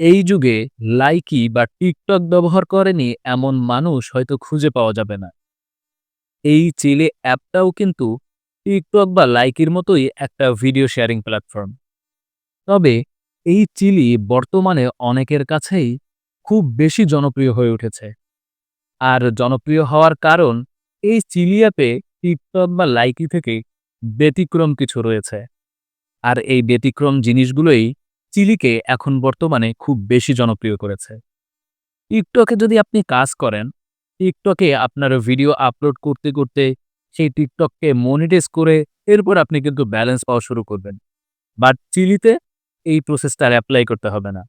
এই যুগে লাইকি বা টিকটক ব্যবহার করেনি এমন মানুষ হয়তো খুঁজে পাওয়া যাবে না। এই চিলে অ্যাপটাও কিন্তু টিকটক বা লাইকির মতোই একটা ভিডিও শেয়ারিং প্ল্যাটফর্ম। তবে এই চিলি বর্তমানে অনেকের কাছেই খুব বেশি জনপ্রিয় হয়ে উঠেছে। আর জনপ্রিয় হওয়ার কারণ এই চিলি অ্যাপে টিকটক বা লাইকি থেকে ব্যতিক্রম কিছু রয়েছে। আর এই ব্যতিক্রম জিনিসগুলোই চিলিকে এখন বর্তমানে খুব বেশি জনপ্রিয় করেছে। টিকটকে যদি আপনি কাজ করেন, টিকটকে আপনার ভিডিও আপলোড করতে করতে সেই টিকটককে মনিটাইজ করে এরপর আপনি কিন্তু ব্যালেন্স পাওয়া শুরু করবেন। বাট চিলিতে এই প্রসেসটা অ্যাপ্লাই করতে হবে না।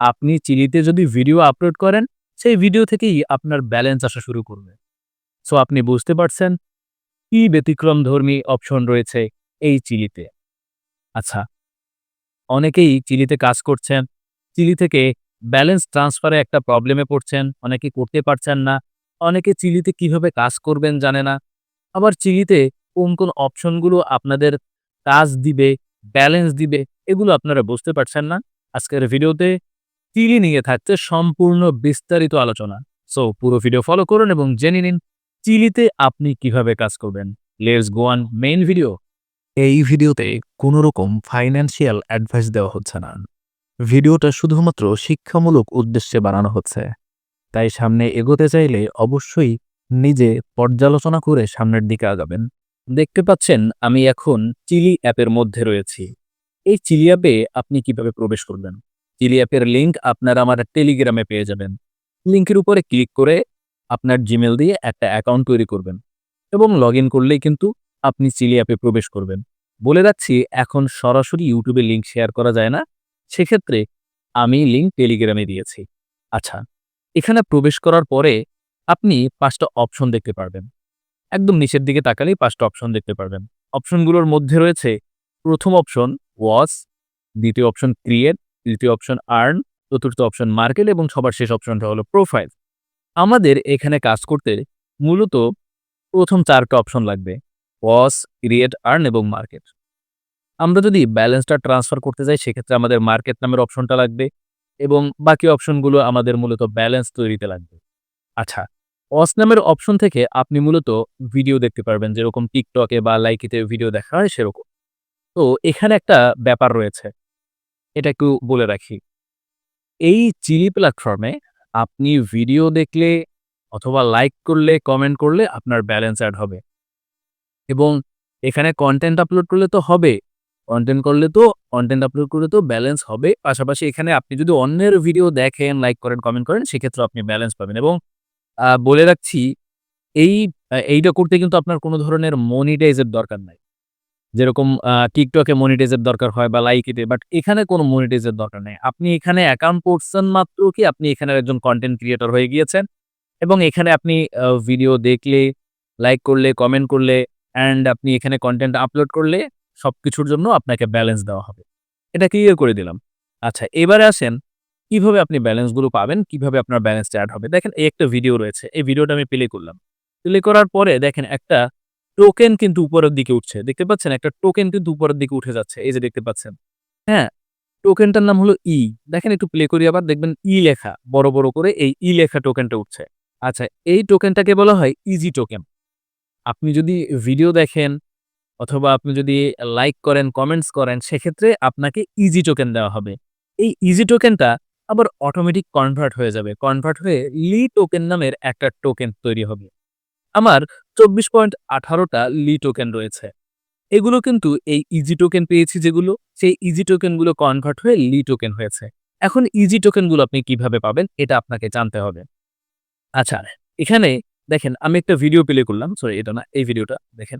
আপনি চিলিতে যদি ভিডিও আপলোড করেন, সেই ভিডিও থেকেই আপনার ব্যালেন্স আসা শুরু করবে। সো আপনি বুঝতে পারছেন কি ব্যতিক্রম ধর্মী অপশন রয়েছে এই চিলিতে। আচ্ছা অনেকেই চিলিতে কাজ করছেন, চিলি থেকে ব্যালেন্স ট্রান্সফারে একটা প্রবলেমে পড়ছেন, অনেকে করতে পারছেন না, অনেকে চিলিতে কীভাবে কাজ করবেন জানে না। আবার চিলিতে কোন কোন অপশনগুলো আপনাদের কাজ দিবে ব্যালেন্স দিবে, এগুলো আপনারা বুঝতে পারছেন না। আজকের ভিডিওতে চিলি নিয়ে থাকছে সম্পূর্ণ বিস্তারিত আলোচনা। সো পুরো ভিডিও ফলো করুন এবং জেনে নিন, চিলিতে আপনি কীভাবে কাজ করবেন। Let's go on main video এই ভিডিওতে কোনো রকম ফাইন্যান্সিয়াল অ্যাডভাইস দেওয়া হচ্ছে না। ভিডিওটা শুধুমাত্র শিক্ষামূলক উদ্দেশ্যে বানানো হচ্ছে। তাই সামনে এগোতে চাইলে অবশ্যই নিজে পর্যালোচনা করে সামনের দিকে আগাবেন। দেখতে পাচ্ছেন, আমি এখন চিলি অ্যাপের মধ্যে রয়েছি। এই চিলি অ্যাপে আপনি কীভাবে প্রবেশ করবেন? চিলি অ্যাপের লিঙ্ক আপনারা আমার টেলিগ্রামে পেয়ে যাবেন। লিঙ্কের উপরে ক্লিক করে আপনার জিমেল দিয়ে একটা অ্যাকাউন্ট তৈরি করবেন। এবং লগ করলেই কিন্তু আপনি চিলি অ্যাপে প্রবেশ করবেন। বলে রাখছি এখন সরাসরি ইউটিউবে লিঙ্ক শেয়ার করা যায় না। সেক্ষেত্রে আমি লিঙ্ক টেলিগ্রামে দিয়েছি। আচ্ছা এখানে প্রবেশ করার পরে আপনি পাঁচটা অপশন দেখতে পারবেন। একদম নিচের দিকে তাকালেই পাঁচটা অপশন দেখতে পারবেন। অপশনগুলোর মধ্যে রয়েছে, প্রথম অপশন ওয়াস দ্বিতীয় অপশন ক্রিয়েট তৃতীয় অপশন আর্ন চতুর্থ অপশন মার্কেট এবং সবার শেষ অপশনটা হলো প্রোফাইল আমাদের এখানে কাজ করতে মূলত প্রথম চারটা অপশন লাগবে। ওয়াচ ক্রিয়েট আর্ন এবং মার্কেট আমরা যদি ব্যালেন্সটা ট্রান্সফার করতে যাই সেক্ষেত্রে আমাদের মার্কেট নামের অপশনটা লাগবে এবং বাকি অপশনগুলো আমাদের মূলত ব্যালেন্স তৈরিতে লাগবে। আচ্ছা ওয়াচ নামের অপশন থেকে আপনি মূলত ভিডিও দেখতে পারবেন, যেরকম টিকটকে বা লাইকিতে ভিডিও দেখা হয় সেরকম। তো এখানে একটা ব্যাপার রয়েছে, এটা একটু বলে রাখি। এই চিলি প্ল্যাটফর্মে আপনি ভিডিও দেখলে অথবা লাইক করলে কমেন্ট করলে আপনার ব্যালেন্স অ্যাড হবে। এবং এখানে কন্টেন্ট আপলোড করলে তো হবে কন্টেন্ট করলে তো কন্টেন্ট আপলোড করলে তো ব্যালেন্স হবে। পাশাপাশি এখানে আপনি যদি অন্যের ভিডিও দেখেন লাইক করেন কমেন্ট করেন সেক্ষেত্রে আপনি ব্যালেন্স পাবেন। এবং বলে রাখছি, এই এইটা করতে কিন্তু আপনার কোনো ধরনের মনিটাইজের দরকার নাই। যেরকম টিকটকে মনিটাইজের দরকার হয় বা লাইক লাইকিতে বাট এখানে কোনো মনিটাইজের দরকার নেই। আপনি এখানে অ্যাকাউন্ট করছেন মাত্র কি, আপনি এখানে একজন কন্টেন্ট ক্রিয়েটর হয়ে গিয়েছেন। এবং এখানে আপনি ভিডিও দেখলে লাইক করলে কমেন্ট করলে অ্যান্ড আপনি এখানে কন্টেন্ট আপলোড করলে সব কিছুর জন্য আপনাকে ব্যালেন্স দেওয়া হবে। এটা ক্লিয়ার করে দিলাম। আচ্ছা এবারে আসেন, কীভাবে আপনি ব্যালেন্সগুলো পাবেন? কীভাবে আপনার ব্যালেন্স অ্যাড হবে? দেখেন, এই একটা ভিডিও রয়েছে। এই ভিডিওটা আমি প্লে করলাম। প্লে করার পরে দেখেন, একটা টোকেন কিন্তু উপরের দিকে উঠছে। দেখতে পাচ্ছেন? একটা টোকেন কিন্তু উপরের দিকে উঠে যাচ্ছে। এই যে দেখতে পাচ্ছেন। হ্যাঁ টোকেনটার নাম হলো ই দেখেন, একটু প্লে করি আবার। দেখবেন ই লেখা, বড় বড় করে এই ই লেখা টোকেনটা উঠছে। আচ্ছা এই টোকেনটাকে বলা হয় ইজি টোকেন আপনি যদি ভিডিও দেখেন অথবা আপনি যদি লাইক করেন কমেন্টস করেন, সেক্ষেত্রে আপনাকে ইজি টোকেন দেওয়া হবে। এই ইজি টোকেনটা আবার অটোমেটিক কনভার্ট হয়ে যাবে। কনভার্ট হয়ে লি টোকেন নামের একটা টোকেন তৈরি হবে। আমার চব্বিশ পয়েন্ট আঠারোটা লি টোকেন রয়েছে। এগুলো কিন্তু এই ইজি টোকেন পেয়েছি যেগুলো, সেই ইজি টোকেনগুলো কনভার্ট হয়ে লি টোকেন হয়েছে। এখন ইজি টোকেনগুলো আপনি কীভাবে পাবেন, এটা আপনাকে জানতে হবে। আচ্ছা এখানে দেখেন, আমি একটা ভিডিও প্লে করলাম সরি এটা না, এই ভিডিওটা দেখেন।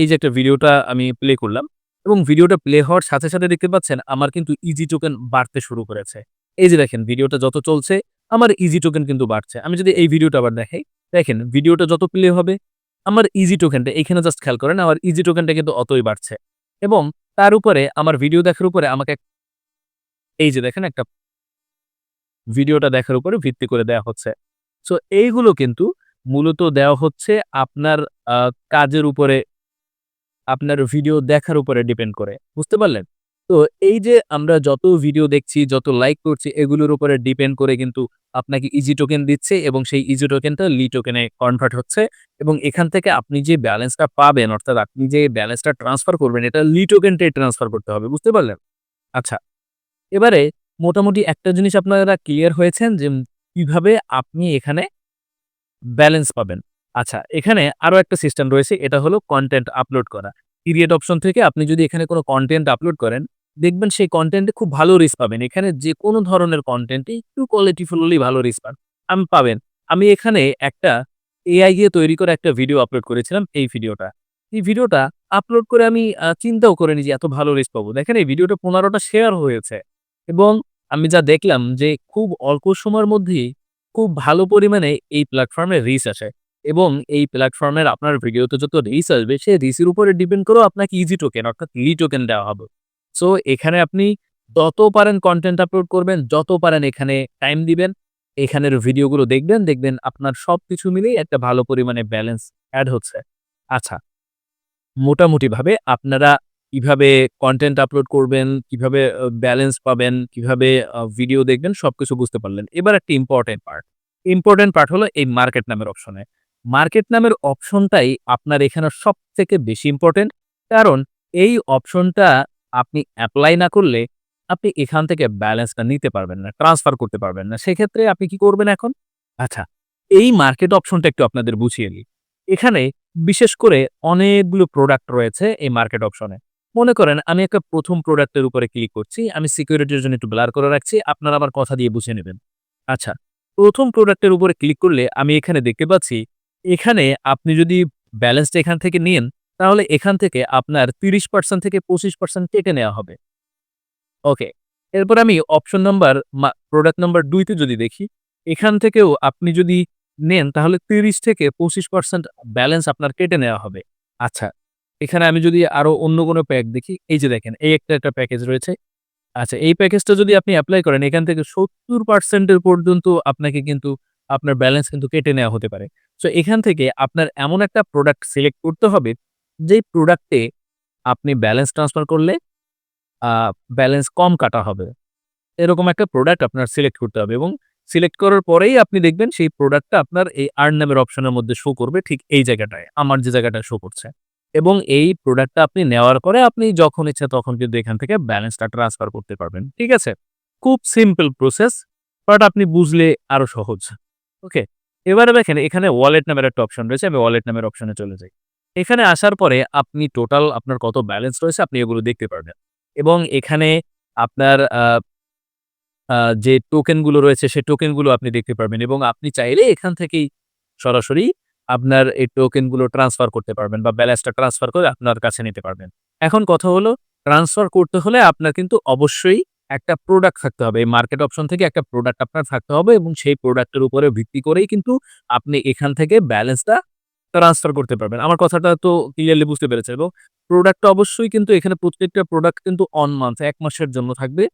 এই যে একটা ভিডিওটা আমি প্লে করলাম, এবং ভিডিওটা প্লে হওয়ার সাথে সাথে দেখতে পাচ্ছেন, আমার কিন্তু ইজি টোকেন বাড়তে শুরু করেছে। এই যে দেখেন ভিডিওটা যত চলছে, আমার ইজি টোকেন কিন্তু বাড়ছে। আমি যদি এই ভিডিওটা আবার দেখাই, দেখেন ভিডিওটা যত প্লে হবে, আমার ইজি টোকেনটা এখানে জাস্ট খেয়াল করেন, আমার ইজি টোকেনটা কিন্তু অতই বাড়ছে। এবং তার উপরে, আমার ভিডিও দেখার উপরে আমাকে এই যে দেখেন, একটা ভিডিওটা দেখার উপরে ভিত্তি করে দেওয়া হচ্ছে। সো এইগুলো কিন্তু মূলত দেওয়া হচ্ছে আপনার কাজের উপরে আপনার ভিডিও দেখার উপরে ডিপেন্ড করে বুঝতে পারলেন তো এই যে আমরা যত ভিডিও দেখছি, যত লাইক করছি এগুলোর উপরে ডিপেন্ড করে কিন্তু আপনাকে ইজি টোকেন দিচ্ছে এবং সেই ইজি টোকেনটা লি টোকেনে কনভার্ট হচ্ছে এবং এখান থেকে আপনি যে ব্যালেন্সটা পাবেন অর্থাৎ আপনি যে ব্যালেন্সটা ট্রান্সফার করবেন এটা লি টোকেনটাই ট্রান্সফার করতে হবে। বুঝতে পারলেন? আচ্ছা। এবারে মোটামুটি একটা জিনিস আপনারা ক্লিয়ার হয়েছেন যে কীভাবে আপনি এখানে ব্যালেন্স পাবেন। আচ্ছা, এখানে আরও একটা সিস্টেম রয়েছে এটা হলো কন্টেন্ট আপলোড করা। পিরিয়ড অপশন থেকে আপনি যদি এখানে কোনো কন্টেন্ট আপলোড করেন, দেখবেন সেই কনটেন্টে খুব ভালো রিচ পাবেন। এখানে যেকোনো ধরনের কনটেন্টে একটু কোয়ালিটিফুল হলেই ভালো রিচ পান আম পাবেন। আমি এখানে একটা এআই দিয়ে তৈরি করা একটা ভিডিও আপলোড করেছিলাম এই ভিডিওটা। এই ভিডিওটা আপলোড করে আমি চিন্তাও করিনি যে এত ভালো রিচ পাবো। দেখেন এই ভিডিওটা পনেরোটা শেয়ার হয়েছে এবং আমি যা দেখলাম যে খুব অল্প সময়ের মধ্যেই খুব ভালো পরিমাণে এই প্ল্যাটফর্মে রিচ আসে এবং এই প্ল্যাটফর্মের আপনার ভিডিওতে যত রিচ আসবে সেই রিচের উপরে ডিপেন্ড করেও আপনাকে ইজি টোকেন অর্থাৎ লি টোকেন দেওয়া হবে। সো এখানে আপনি যত পারেন কন্টেন্ট আপলোড করবেন, যত পারেন এখানে টাইম দিবেন, এখানের ভিডিওগুলো দেখবেন, দেখবেন আপনার সবকিছু মিলিয়ে একটা ভালো পরিমাণে ব্যালেন্স অ্যাড হচ্ছে। আচ্ছা। মোটামুটিভাবে আপনারা কীভাবে কন্টেন্ট আপলোড করবেন, কীভাবে ব্যালেন্স পাবেন, কীভাবে ভিডিও দেখবেন সবকিছু বুঝতে পারলেন। এবার একটা ইম্পর্টেন্ট পার্ট। ইম্পর্টেন্ট পার্ট হলো এই মার্কেট নামের অপশনে। মার্কেট নামের অপশনটাই আপনার এখানে সব থেকে বেশি ইম্পোর্টেন্ট। কারণ এই অপশনটা আপনি অ্যাপ্লাই না করলে আপনি এখান থেকে ব্যালেন্সটা নিতে পারবেন না, ট্রান্সফার করতে পারবেন না। সেক্ষেত্রে আপনি কি করবেন এখন? আচ্ছা, এই মার্কেট অপশনটা একটু আপনাদের বুঝিয়ে দিই। এখানে বিশেষ করে অনেকগুলো প্রোডাক্ট রয়েছে এই মার্কেট অপশনে। মনে করেন আমি একটা প্রথম প্রোডাক্টের উপরে ক্লিক করছি। আমি সিকিউরিটির জন্য একটু ব্লার করে রাখছি। আপনারা আমার কথা দিয়ে বুঝে নেবেন। আচ্ছা, প্রথম প্রোডাক্টের উপরে ক্লিক করলে আমি এখানে দেখতে পাচ্ছি, এখানে আপনি যদি ব্যালেন্সটা এখান থেকে নেন, তাহলে এখান থেকে আপনার ৩০% থেকে ২৫% কেটে নেওয়া হবে। ওকে। এরপর আমি অপশন নাম্বার প্রোডাক্ট নাম্বার ২ তে যদি দেখি, এখান থেকেও আপনি যদি নেন তাহলে ৩০ থেকে ২৫% ব্যালেন্স আপনার কেটে নেওয়া হবে। আচ্ছা, এখানে আমি যদি আরও অন্য কোনো প্যাক দেখি, এই যে দেখেন এই একটা, একটা প্যাকেজ রয়েছে। আচ্ছা, এই প্যাকেজটা যদি আপনি অ্যাপ্লাই করেন এখান থেকে সত্তর পার্সেন্টের পর্যন্ত আপনাকে কিন্তু আপনার ব্যালেন্স কিন্তু কেটে নেওয়া হতে পারে। সো এখান থেকে আপনার এমন একটা প্রোডাক্ট সিলেক্ট করতে হবে, যেই প্রোডাক্টে আপনি ব্যালেন্স ট্রান্সফার করলে ব্যালেন্স কম কাটা হবে। এরকম একটা প্রোডাক্ট আপনার সিলেক্ট করতে হবে এবং সিলেক্ট করার পরেই আপনি দেখবেন সেই প্রোডাক্টটা আপনার এই আর্ন নামের অপশনের মধ্যে শো করবে ঠিক এই জায়গাটায়, আমার যে জায়গাটায় শো করছে। এবং এই প্রোডাক্টটা আপনি নেওয়ার পরে আপনি যখন ইচ্ছা তখন কিন্তু এখান থেকে ব্যালেন্সটা ট্রান্সফার করতে পারবেন। ঠিক আছে? খুব সিম্পল প্রসেস বাট আপনি বুঝলে আরও সহজ। ওকে? এবারে দেখেন, এখানে ওয়ালেট নামের একটা অপশন রয়েছে। আমি ওয়ালেট নামের অপশনে চলে যাই। এখানে আসার পরে আপনি টোটাল আপনার কত ব্যালেন্স রয়েছে আপনি এগুলো দেখতে পারবেন। এবং এখানে আপনার যে টোকেনগুলো রয়েছে সেই টোকেনগুলো আপনি দেখতে পারবেন এবং আপনি চাইলে এখান থেকেই সরাসরি আপনার এই টোকেনগুলো ট্রান্সফার করতে পারবেন বা ব্যালেন্সটা ট্রান্সফার করে আপনার কাছে নিতে পারবেন। এখন কথা হলো ট্রান্সফার করতে হলে আপনার কিন্তু অবশ্যই একটা প্রোডাক্ট থাকতে হবে। এই মার্কেট অপশন থেকে একটা প্রোডাক্ট আপনার থাকতে হবে এবং সেই প্রোডাক্টের উপরে ভিত্তি করেই কিন্তু আপনি এখান থেকে ব্যালেন্সটা ট্রান্সফার করতে পারবেন। আমার কথাটা তো ক্লিয়ারলি বুঝতে পেরেছে এবং প্রোডাক্টটা অবশ্যই কিন্তু এখানে প্রত্যেকটা প্রোডাক্ট কিন্তু অন মান্থ এক মাসের জন্য থাকবে।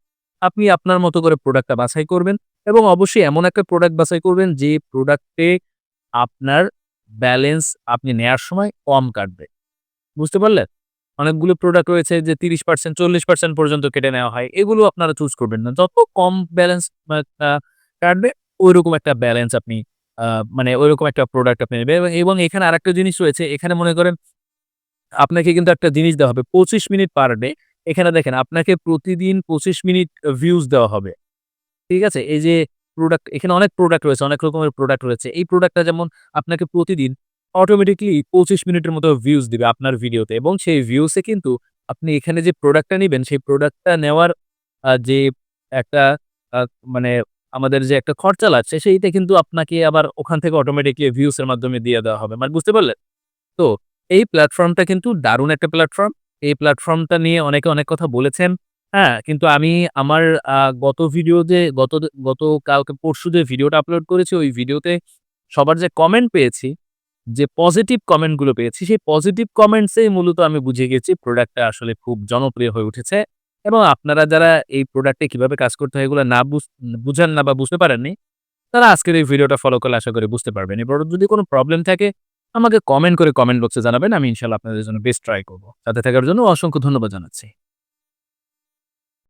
আপনি আপনার মতো করে প্রোডাক্টটা বাছাই করবেন এবং অবশ্যই এমন একটা প্রোডাক্ট বাছাই করবেন যে প্রোডাক্টে আপনার ব্যালেন্স আপনি নেয়ার সময় কম কাটবে। বুঝতে পারলেন? অনেকগুলো প্রোডাক্ট রয়েছে যে ৩০% ৪০% পর্যন্ত কেটে নেওয়া হয়। এগুলো আপনারা চুজ করবেন না। যত কম ব্যালেন্স কাটবে ঐরকম একটা ব্যালেন্স আপনি মানে ঐরকম একটা প্রোডাক্ট আপনি নেবেন এবং এখানে আর একটা জিনিস রয়েছে। এখানে মনে করেন আপনাকে কিন্তু একটা জিনিস দেওয়া হবে ২৫ মিনিট পার ডে। এখানে দেখেন, আপনাকে প্রতিদিন ২৫ মিনিট ভিউজ দেওয়া হবে। ঠিক আছে? এই যে প্রোডাক্ট এখানে অনেক প্রোডাক্ট রয়েছে, অনেক রকমের প্রোডাক্ট রয়েছে। এই প্রোডাক্টটা যেমন আপনাকে প্রতিদিন অটোমেটিকলি পঁচিশ মিনিটের মতো ভিউজ দিবে আপনার ভিডিওতে এবং সেই ভিউসে কিন্তু আপনি এখানে যে প্রোডাক্টটা নিবেন সেই প্রোডাক্টটা নেওয়ার যে একটা মানে আমাদের যে একটা খরচা লাগছে সেইটা কিন্তু আপনাকে আবার ওখান থেকে অটোমেটিক্যালি ভিউস এর মাধ্যমে দিয়ে দেওয়া হবে। মানে বুঝতে পারলেন? তো এই প্ল্যাটফর্মটা কিন্তু দারুণ একটা প্ল্যাটফর্ম। এই প্ল্যাটফর্মটা নিয়ে অনেকে অনেক কথা বলেছেন। হ্যাঁ? কিন্তু আমি আমার আ গত ভিডিও যে গত গত কালকে পরশু যে ভিডিওটা আপলোড করেছি ওই ভিডিওতে সবার যে কমেন্ট পেয়েছি, যে পজিটিভ কমেন্টগুলো পেয়েছি সেই পজিটিভ কমেন্টস এই মূলত আমি বুঝে গেছি প্রোডাক্টটা আসলে খুব জনপ্রিয় হয়ে উঠেছে এবং আপনারা যারা এই প্রোডাক্টে কীভাবে কাজ করতে হয় এগুলো না বুঝ বুঝেন না বা বুঝতে পারেননি, তারা আজকের এই ভিডিওটা ফলো করলে আশা করি বুঝতে পারবেন। এরপর যদি কোনো প্রবলেম থাকে আমাকে কমেন্ট করে কমেন্ট বক্সে জানাবেন। আমি ইনশাআল্লাহ আপনাদের জন্য বেস্ট ট্রাই করব। সাথে থাকার জন্য অসংখ্য ধন্যবাদ জানাচ্ছি।